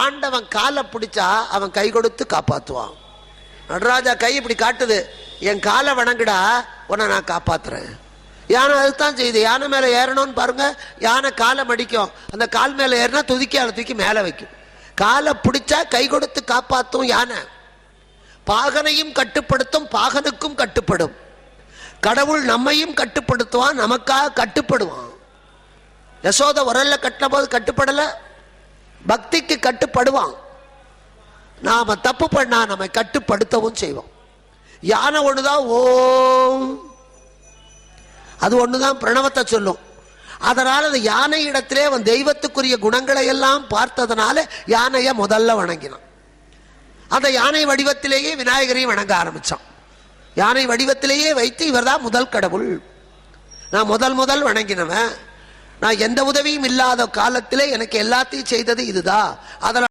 ஆண்டவன் காலை பிடிச்சா அவன் கை கொடுத்து காப்பாற்றுவான் நடராஜா கை இப்படி காட்டுது என் காலை வணங்குடா உன்னை நான் காப்பாத்துறேன். யானை அதுதான் செய்யுது. யானை மேலே ஏறணும்னு பாருங்க யானை காலை மடிக்கும். அந்த கால் மேலே ஏறினா துதிக்கால தூக்கி மேலே வைக்கும். காலை பிடிச்சா கை கொடுத்து காப்பாத்தும் யானை. பாகனையும் கட்டுப்படுத்தும் பாகனுக்கும் கட்டுப்படும். கடவுள் நம்மையும் கட்டுப்படுத்துவான் நமக்காக கட்டுப்படுவான். யசோத உரல்ல கட்டின போது கட்டுப்படலை? பக்திக்கு கட்டுப்படுவான். நாம தப்பு பண்ணா நம்மை கட்டுப்படுத்தவும் செய்வோம். யானை ஒண்ணுதான் ஓம். அது ஒண்ணுதான் பிரணவத்தை சொல்லும். அதனால அந்த யானை இடத்திலே அவன் தெய்வத்துக்குரிய குணங்களை எல்லாம் பார்த்ததுனால யானையை முதல்ல வணங்கினான். அந்த யானை வடிவத்திலேயே விநாயகரையும் வணங்க ஆரம்பிச்சான். யானை வடிவத்திலேயே வைத்து இவர்தான் முதல் கடவுள். நான் முதல் முதல் வணங்கினவன். நான் எந்த உதவியும் இல்லாத காலத்திலே எனக்கு எல்லாத்தையும் செய்தது இதுதான். அதனால்